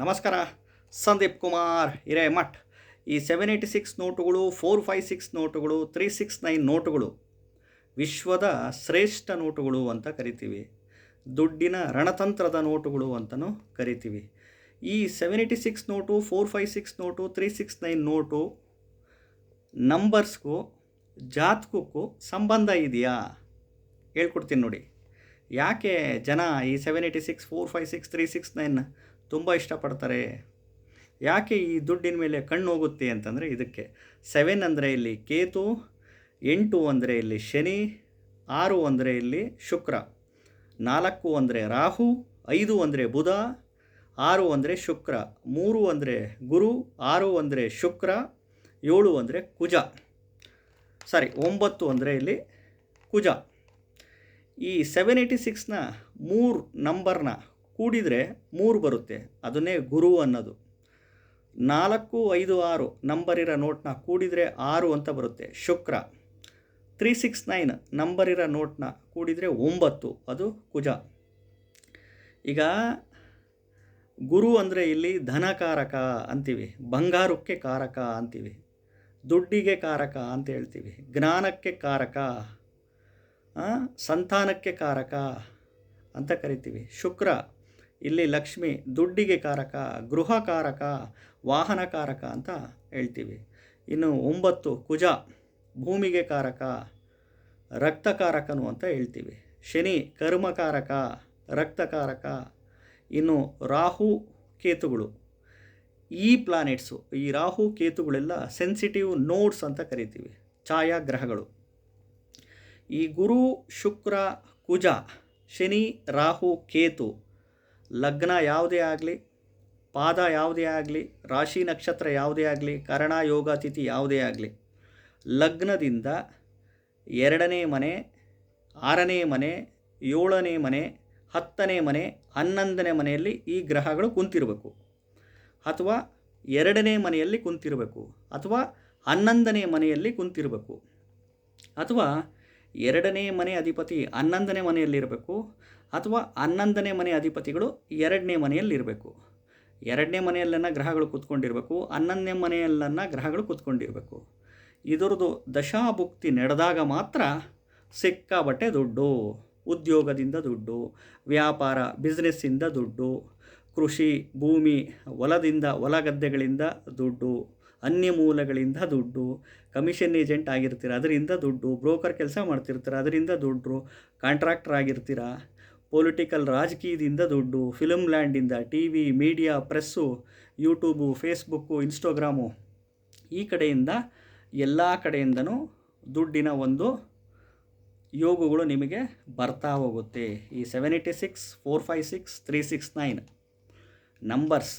ನಮಸ್ಕಾರ, ಸಂದೀಪ್ ಕುಮಾರ್, ಹಿರೇಮಠ್. ಈ seven eighty six ನೋಟುಗಳು ಫೋರ್ ಫೈವ್ ಸಿಕ್ಸ್ ನೋಟುಗಳು ತ್ರೀ ಸಿಕ್ಸ್ ನೈನ್ ನೋಟುಗಳು ವಿಶ್ವದ ಶ್ರೇಷ್ಠ ನೋಟುಗಳು ಅಂತ ಕರಿತೀವಿ. ದುಡ್ಡಿನ ರಣತಂತ್ರದ ನೋಟುಗಳು ಅಂತಲೂ ಕರಿತೀವಿ. ಈ ಸೆವೆನ್ ಏಯ್ಟಿ ಸಿಕ್ಸ್ ನೋಟು ಫೋರ್ ಫೈವ್ ಸಿಕ್ಸ್ ನೋಟು ತ್ರೀ ಸಿಕ್ಸ್ ನೈನ್ ನೋಟು ನಂಬರ್ಸ್ಗೂ ಜಾತಕಕ್ಕೂ ಸಂಬಂಧ ಇದೆಯಾ? ಹೇಳ್ಕೊಡ್ತೀನಿ ನೋಡಿ. ಯಾಕೆ ಜನ ಈ seven eighty six four five six three six nine ತುಂಬ ಇಷ್ಟಪಡ್ತಾರೆ. ಯಾಕೆ ಈ ದುಡ್ಡಿನ ಮೇಲೆ ಕಣ್ಣು ಹೋಗುತ್ತೆ ಅಂತಂದರೆ ಇದಕ್ಕೆ ಸೆವೆನ್ ಅಂದರೆ ಇಲ್ಲಿ ಕೇತು, ಎಂಟು ಅಂದರೆ ಇಲ್ಲಿ ಶನಿ, ಆರು ಅಂದರೆ ಇಲ್ಲಿ ಶುಕ್ರ, ನಾಲ್ಕು ಅಂದರೆ ರಾಹು, ಐದು ಅಂದರೆ ಬುಧ, ಆರು ಅಂದರೆ ಶುಕ್ರ, ಮೂರು ಅಂದರೆ ಗುರು, ಆರು ಅಂದರೆ ಶುಕ್ರ, ಏಳು ಅಂದರೆ ಕುಜ. ಸಾರಿ, ಒಂಬತ್ತು ಅಂದರೆ ಇಲ್ಲಿ ಕುಜ. ಈ ಸೆವೆನ್ ಏಯ್ಟಿ ಸಿಕ್ಸ್ನ ಮೂರು ನಂಬರ್ನ ಕೂಡಿದರೆ ಮೂರು ಬರುತ್ತೆ. ಅದನ್ನೇ ಗುರು ಅನ್ನೋದು. ನಾಲ್ಕು, ಐದು, ಆರು ನಂಬರ್ ಇರೋ ನೋಟ್ನ ಕೂಡಿದರೆ ಆರು ಅಂತ ಬರುತ್ತೆ. ಶುಕ್ರ. ತ್ರೀ ಸಿಕ್ಸ್ ನೈನ್ ನಂಬರ್ ಇರೋ ನೋಟ್ನ ಕೂಡಿದರೆ ಒಂಬತ್ತು. ಅದು ಕುಜ. ಈಗ ಗುರು ಅಂದರೆ ಇಲ್ಲಿ ಧನಕಾರಕ ಅಂತೀವಿ. ಬಂಗಾರಕ್ಕೆ ಕಾರಕ ಅಂತೀವಿ. ದುಡ್ಡಿಗೆ ಕಾರಕ ಅಂತ ಹೇಳ್ತೀವಿ. ಜ್ಞಾನಕ್ಕೆ ಕಾರಕ ಸಂತಾನಕ್ಕೆ ಕಾರಕ ಅಂತ ಕರಿತೀವಿ. ಶುಕ್ರ. ಇಲ್ಲಿ ಲಕ್ಷ್ಮಿ ದುಡ್ಡಿಗೆ ಕಾರಕ, ಗೃಹ ಕಾರಕ, ವಾಹನ ಕಾರಕ ಅಂತ ಹೇಳ್ತೀವಿ. ಇನ್ನು ಒಂಬತ್ತು ಕುಜ, ಭೂಮಿಗೆ ಕಾರಕ ರಕ್ತಕಾರಕನು ಅಂತ ಹೇಳ್ತೀವಿ. ಶನಿ ಕರ್ಮಕಾರಕ ರಕ್ತಕಾರಕ ಇನ್ನು ರಾಹು ಕೇತುಗಳು. ಈ ಪ್ಲಾನೆಟ್ಸು ಈ ರಾಹು ಕೇತುಗಳೆಲ್ಲ ಸೆನ್ಸಿಟಿವ್ ನೋಡ್ಸ್ ಅಂತ ಕರಿತೀವಿ, ಛಾಯಾಗ್ರಹಗಳು. ಈ ಗುರು, ಶುಕ್ರ, ಕುಜ, ಶನಿ, ರಾಹು, ಕೇತು ಲಗ್ನ ಯಾವುದೇ ಆಗಲಿ, ಪಾದ ಯಾವುದೇ ಆಗಲಿ, ರಾಶಿ ನಕ್ಷತ್ರ ಯಾವುದೇ ಆಗಲಿ, ಕರಣ, ಯೋಗ, ತಿಥಿ ಯಾವುದೇ ಆಗಲಿ, ಲಗ್ನದಿಂದ ಎರಡನೇ ಮನೆ, ಆರನೇ ಮನೆ, ಏಳನೇ ಮನೆ, ಹತ್ತನೇ ಮನೆ, ಹನ್ನೊಂದನೇ ಮನೆಯಲ್ಲಿ ಈ ಗ್ರಹಗಳು ಕುಂತಿರಬೇಕು. ಅಥವಾ ಎರಡನೇ ಮನೆಯಲ್ಲಿ ಕುಂತಿರಬೇಕು. ಅಥವಾ ಹನ್ನೊಂದನೇ ಮನೆಯಲ್ಲಿ ಕುಂತಿರಬೇಕು. ಅಥವಾ ಎರಡನೇ ಮನೆ ಅಧಿಪತಿ ಹನ್ನೊಂದನೇ ಮನೆಯಲ್ಲಿರಬೇಕು ಅಥವಾ ಹನ್ನೊಂದನೇ ಮನೆ ಅಧಿಪತಿಗಳು ಎರಡನೇ ಮನೆಯಲ್ಲಿರಬೇಕು. ಎರಡನೇ ಮನೆಯಲ್ಲೆಲ್ಲ ಗ್ರಹಗಳು ಕೂತ್ಕೊಂಡಿರಬೇಕು, ಹನ್ನೊಂದನೇ ಮನೆಯಲ್ಲನ್ನ ಗ್ರಹಗಳು ಕೂತ್ಕೊಂಡಿರಬೇಕು. ಇದರದು ದಶಾಭುಕ್ತಿ ನಡೆದಾಗ ಮಾತ್ರ ಸಿಕ್ಕಾಬಟ್ಟೆ ದುಡ್ಡು, ಉದ್ಯೋಗದಿಂದ ದುಡ್ಡು, ವ್ಯಾಪಾರ, ಬಿಸ್ನೆಸ್ಸಿಂದ ದುಡ್ಡು, ಕೃಷಿ, ಭೂಮಿ, ಹೊಲದಿಂದ ಹೊಲ ಗದ್ದೆಗಳಿಂದ ದುಡ್ಡು ಅನ್ಯ ಮೂಲಗಳಿಂದ ದುಡ್ಡು ಕಮಿಷನ್ ಏಜೆಂಟ್ ಆಗಿರ್ತೀರ, ಅದರಿಂದ ದುಡ್ಡು ಬ್ರೋಕರ್ ಕೆಲಸ ಮಾಡ್ತಿರ್ತೀರ, ಅದರಿಂದ ದುಡ್ಡು ಕಾಂಟ್ರಾಕ್ಟರ್ ಆಗಿರ್ತೀರ ಪೊಲಿಟಿಕಲ್ ರಾಜಕೀಯದಿಂದ ದುಡ್ಡು film ಲ್ಯಾಂಡಿಂದ T V media press YouTube Facebook Instagram ಈ ಕಡೆಯಿಂದ ಎಲ್ಲ ಕಡೆಯಿಂದನೂ ದುಡ್ಡಿನ ಒಂದು ಯೋಗಗಳು ನಿಮಗೆ ಬರ್ತಾ ಹೋಗುತ್ತೆ. ಈ seven eighty six four five six three six nine numbers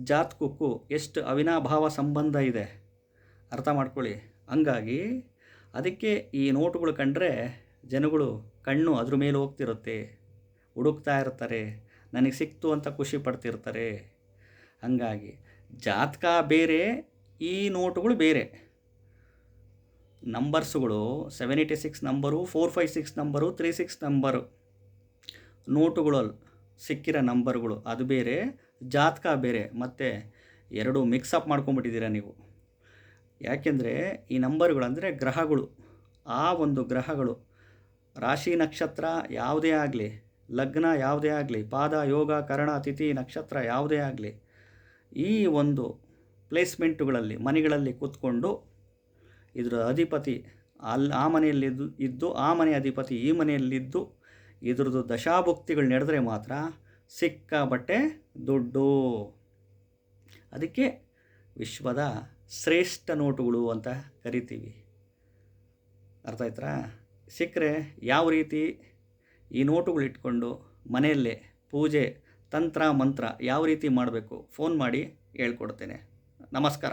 ಜಾತಕಕ್ಕೂ ಎಷ್ಟು ಅವಿನಾಭಾವ ಸಂಬಂಧ ಇದೆ? ಅರ್ಥ ಮಾಡ್ಕೊಳ್ಳಿ. ಹಂಗಾಗಿ ಅದಕ್ಕೆ ಈ ನೋಟುಗಳು ಕಂಡ್ರೆ ಜನಗಳು ಕಣ್ಣು ಅದ್ರ ಮೇಲೆ ಹೋಗ್ತಿರುತ್ತೆ. ಹುಡುಕ್ತಾ ಇರ್ತಾರೆ. ನನಗೆ ಸಿಕ್ತು ಅಂತ ಖುಷಿ ಪಡ್ತಿರ್ತಾರೆ. ಹಂಗಾಗಿ ಜಾತಕ ಬೇರೆ, ಈ ನೋಟುಗಳು ಬೇರೆ. ನಂಬರ್ಸ್ಗಳು seven eighty six number, four five six number, three six number. ನೋಟುಗಳಲ್ಲಿ ಸಿಕ್ಕಿರೋ ನಂಬರ್ಗಳು, ಅದು ಬೇರೆ, ಜಾತಕ ಬೇರೆ, ಮತ್ತು ಎರಡು ಮಿಕ್ಸಪ್ ಮಾಡ್ಕೊಂಬಿಟ್ಟಿದ್ದೀರ ನೀವು. ಯಾಕೆಂದರೆ ಈ ನಂಬರ್ಗಳು ಅಂದರೆ ಗ್ರಹಗಳು. ಆ ಒಂದು ಗ್ರಹಗಳು, ರಾಶಿ ನಕ್ಷತ್ರ ಯಾವುದೇ ಆಗಲಿ, ಲಗ್ನ ಯಾವುದೇ ಆಗಲಿ, ಪಾದ, ಯೋಗ, ಕರಣ, ತಿಥಿ, ನಕ್ಷತ್ರ ಯಾವುದೇ ಆಗಲಿ, ಈ ಒಂದು ಪ್ಲೇಸ್ಮೆಂಟುಗಳಲ್ಲಿ ಮನೆಗಳಲ್ಲಿ ಕೂತ್ಕೊಂಡು ಇದರ ಅಧಿಪತಿ ಅಲ್ಲಿ ಆ ಮನೆಯಲ್ಲಿದ್ದು, ಇದ್ದು ಆ ಮನೆ ಅಧಿಪತಿ ಈ ಮನೆಯಲ್ಲಿದ್ದು ಇದ್ರದ್ದು ದಶಾಭುಕ್ತಿಗಳು ನಡೆದ್ರೆ ಮಾತ್ರ ಸಿಕ್ಕಾಬಟ್ಟೆ ದುಡ್ಡು. ಅದಕ್ಕೆ ವಿಶ್ವದ ಶ್ರೇಷ್ಠ ನೋಟುಗಳು ಅಂತ ಕರಿತೀವಿ. ಅರ್ಥ ಆಯ್ತಾ ಸಿಕ್ಕರೆ ಯಾವ ರೀತಿ ಈ ನೋಟುಗಳು ಇಟ್ಕೊಂಡು ಮನೆಯಲ್ಲೇ ಪೂಜೆ, ತಂತ್ರ, ಮಂತ್ರ ಯಾವ ರೀತಿ ಮಾಡಬೇಕು? ಫೋನ್ ಮಾಡಿ ಹೇಳ್ಕೊಡ್ತೇನೆ. ನಮಸ್ಕಾರ.